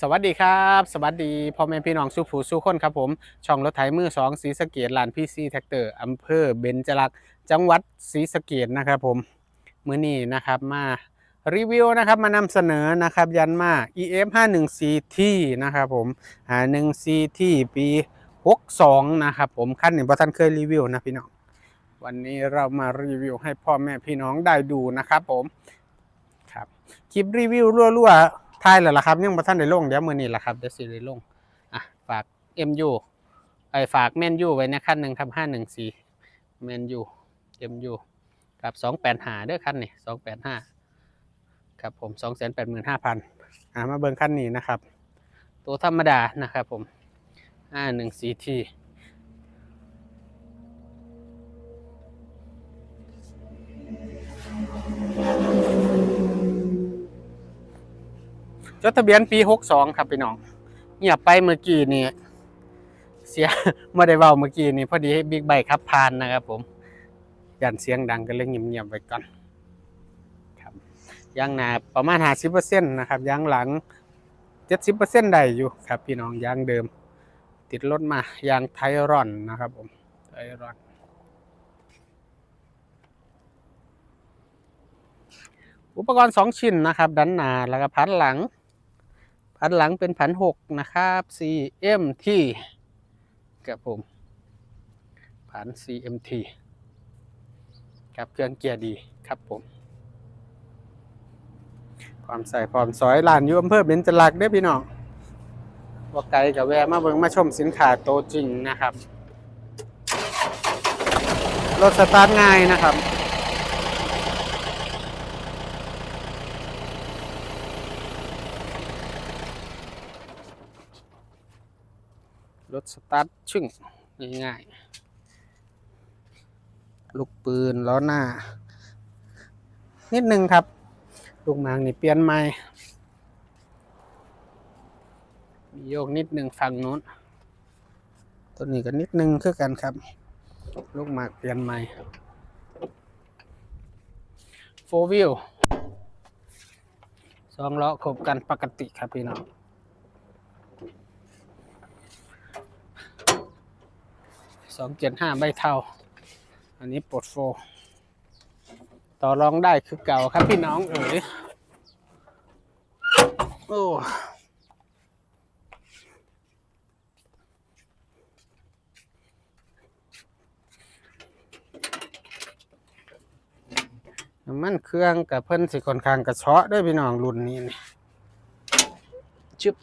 สวัสดีครับ สวัสดีพ่อแม่พี่น้องสู้ผู้สู้คนครับผม ช่องรถไถมือสองศรีสะเกดลานพีซีแท็กเตอร์อำเภอเบญจลักษณ์จังหวัดศรีสะเกดนะครับผมมื้อนี้นะครับมารีวิวนะครับมานำเสนอนะครับยันมา EF 5 1 CT นะครับผมหา1 CT ปี 62 นะครับผมขั้นนี้พ่ท่านเคยรีวิวนะพี่น้อง วันนี้เรามารีวิวให้พ่อแม่พี่น้องได้ดูนะครับผมครับคลิปรีวิวรั่วๆ ทายแล้วล่ะครับยังบ่ทันได้ลงเดี๋ยวมื้อนี้ล่ะครับเดี๋ยวสิได้ลงอะฝาก MU ไอ้ฝากแมนยูไว้นะคันหนึ่งครับห้าหนึ่งสี่แมนยูเอ็มยูครับสองแปดห้าเด้อคันนี่สองแปดห้าครับผมสองแสนแปดหมื่นห้าพันอ่ามาเบิ่งคันนี้นะครับ ตัวธรรมดานะครับผมห้าหนึ่งสี่ที ดทะเบียนปี62ครับพี่น้องเงียบไปเมื่อกี้นี่เสียไม่ได้เว้าเมื่อกี้นี่พอดีให้บิ๊กไบค์ขับผ่านนะครับ ผมยันเสียงดังก็เลยเงียบๆไว้ก่อนครับยางหนาประมาณ50%นะครับยางหลัง70%ได้อยู่ครับ พี่น้องยางเดิม ติดรถมายางไทรอนนะครับ ผมไทรอนอุปกรณ์2ชิ้นนะครับ ด้านหน้าแล้วก็พันหลัง พันหลังเป็นพันหกนะครับ CMT กับผมพัน CMT กับเครื่องเกียร์ดีครับผม ความใส่ความซอยลานยู่อำเภอเบญจลักษณ์เด้พี่น้องว่าไกลกับแวะมาเบิ่งมาชมสินค้าโตจริงนะครับ รถสตาร์ทง่ายนะครับ สตาร์ทชึ่งง่ายๆ ลูกปืนล้อหน้า นิดนึงครับ ลูกหมางนี่เปลี่ยนใหม่มีโยกนิดนึงฝั่งนู้น ตัวนี้ก็นิดนึงคือกันครับ ลูกหมากเปลี่ยนใหม่โฟวิลสองล้อครบกันปกติครับพี่น้อง สองเจ็ดห้าใบเทาอันนี้ปลดโฟ ต่อรองได้คือเก่าครับพี่น้องเอ๋ยโอ้น้ำมันเครื่องกับเพิ่นสิค่อนข้างกระเชาะด้วยพี่น้องรุ่นนี้นี่ชึบ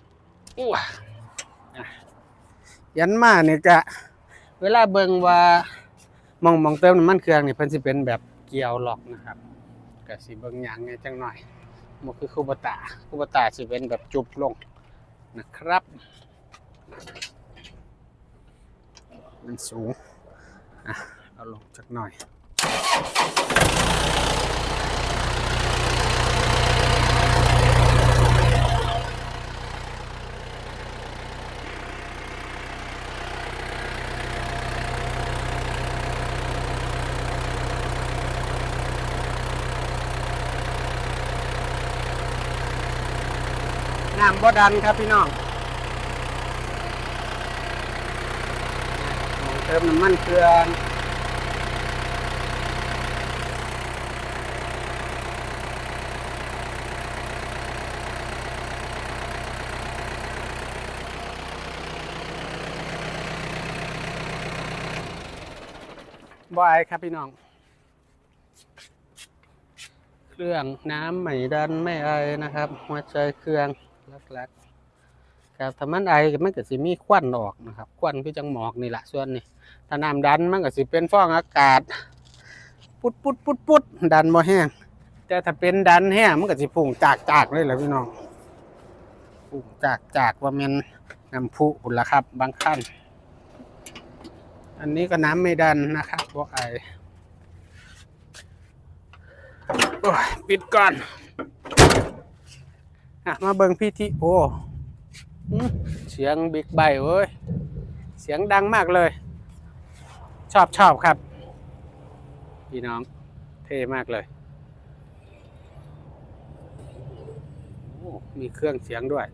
อ้วอะยันมาเนี่ยกะ เวลาเบิ่งว่ามองมองเติมน้ำมันเครื่องนี่เพิ่นสิเป็นแบบเกียวล็อกนะครับก็สิเบิ่งหยังไงจังหน่อยมันคือคูบตาคูบตาสิเป็นแบบจุบลงนะครับ มันสูงอะเอาลงจักหน่อย น้ำบ่ดันครับพี่น้องเติมน้ำมันเครื่องบ่อายครับพี่น้อง เครื่องน้ำไม่ดันไม่ไอนะครับ หัวใจเครื่อง ลักๆครับถ้ามันไอก็มันก็สิมีควันออกนะครับ ควันคือจังหมอกนี่แหละส่วนนี้ถ้าน้ำดันมันก็สิเป็นฟองอากาศ ปุดปุดปุดปุดดันบ่แห้งแต่ถ้าเป็นดันแห้งมันก็สิพุ่งจากจากเลยแหละพี่น้องพุ่งจากจากว่ามันน้ำพุหุ่นละครับ บางขั้นอันนี้ก็น้ำไม่ดันนะครับบ่ไอปิดก่อน อะมาเบิงพี่ที่โอ้เสียงบิ๊กไบค์เว้ย เสียงดังมากเลย ชอบชอบครับ พี่น้อง เท่มากเลยโอ้มีเครื่องเสียงด้วย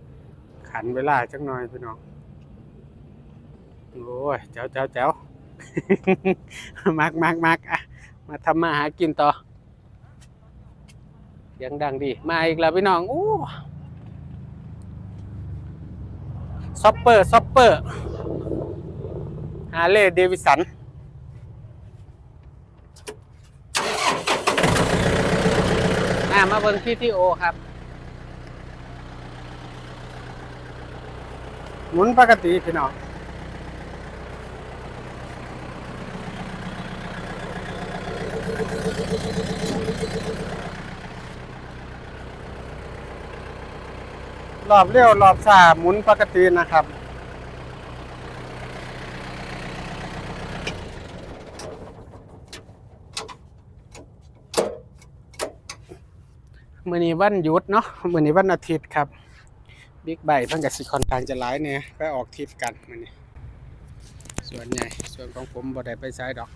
ขันเวลาจักหน่อยพี่น้อง โอ้ย เจ้าเจ้าเจ้ามักมักมักอะมาทำมาหากินต่อเสียงดังดี มาอีกแล้วพี่น้อง โอ้ ซอปเปอร์ซอปเปอร์ฮาร์เลย์เดวิสันอ่ามาเบิ่งที่ที่โอครับ หมุนปกติพี่น้อง รอบเร็วรอบช้าหมุนปกตินะครับ มือนี้วันหยุดเนาะมือนี้วันอาทิตย์ครับ บิ๊กไบเพิ่งกับสิคอนทางจะหลายเนี่ยไปออกทริปกันมือนี้ส่วนใหญ่ส่วนของผมบ่ได้ไปใช้ดอก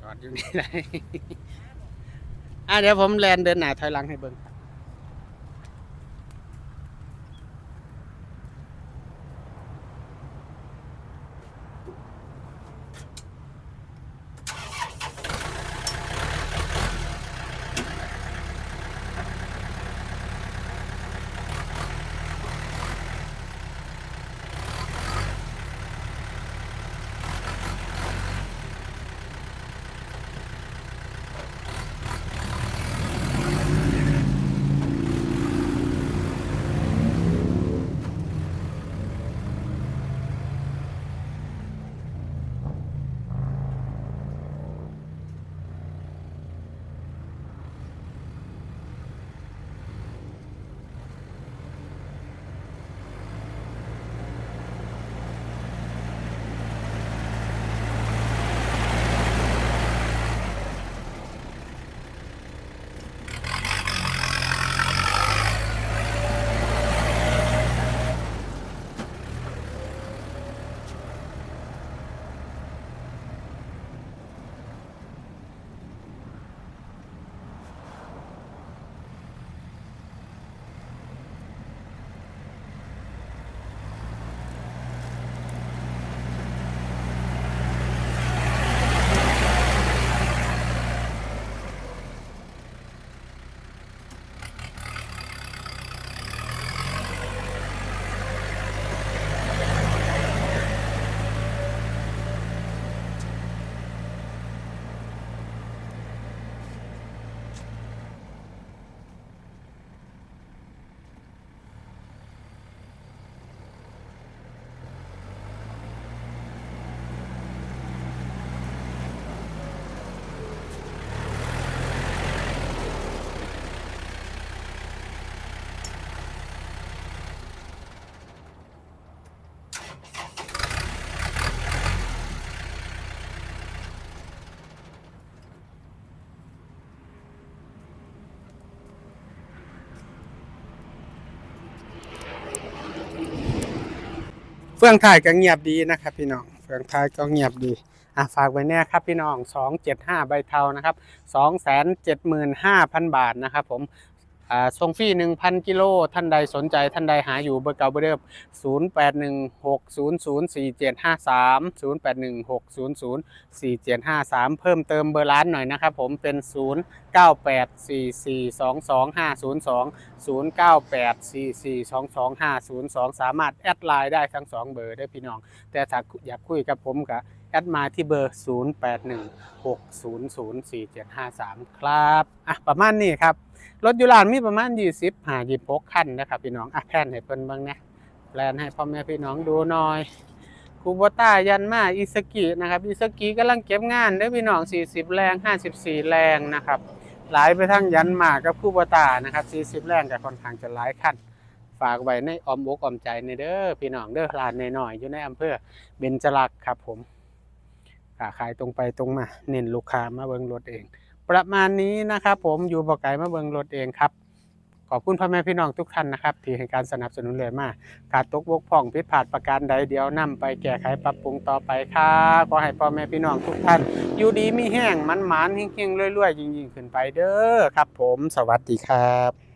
จอดอยู่นี่ได้อะเดี๋ยวผมแลนเดินหน้าถอยหลังให้เบิ่ง ฟื่องถ่ายก็เงียบดีนะครับพี่น้องเฟื่องถ่ายก็เงียบดีอะฝากไว้แน่ครับพี่น้อง 275 ใบเทานะครับ 275,000 บาทนะครับผม ส่งฟรี1,000 กิโล ท่านใดสนใจท่านใดหาอยู่เบอร์เก่าเบอร์เดิม0816004753 0816004753 เพิ่มเติมเบอร์ร้านหน่อยนะครับผมเป็น 0984422502 0984422502 สามารถแอดไลน์ได้ทั้ง 2 เบอร์ได้พี่น้อง แต่ถ้าอยากคุยกับผมก็แอดมาที่เบอร์ 0816004753 ครับ อะ ประมาณนี้ครับ รถอยูรานมีประมาณ20หา26คันนะครับพี่น้องอะแพนให้เพิ่นเบิ่งนะแปลนให้พ่อแม่พี่น้องดูหน่อยคูโบต้ายันมาอิสกินะครับอิสกิกำลังเก็บงานเด้พี่น้อง 40 แรง 54 แรงนะครับหลายไปทั้งยันมากับคูโบต้านะครับ 40 แรงก็ค่อนข้างจะหลายคันฝากไว้ในออมอกออมใจในเด้อพี่น้องเด้อร้านน้อยๆอยู่ในอำเภอเบญจรักษ์ครับผมขาขายตรงไปตรงมา เน้นลูกค้ามาเบิ่งรถเอง ประมาณนี้นะครับ ผมอยู่บ่ไก่มาเบิงรถเองครับ ขอบคุณพ่อแม่พี่น้องทุกท่านนะครับ ที่ให้การสนับสนุนเลยมาขาดตกบกพร่องผิดพลาดประการใดเดียวนำไปแก้ไขปรับปรุงต่อไปครับขอให้พ่อแม่พี่น้องทุกท่าน อยู่ดีมีแห้งมันหมานๆเฮงๆรวยๆยิ่งๆขึ้นไปเด้อครับ ผมสวัสดีครับ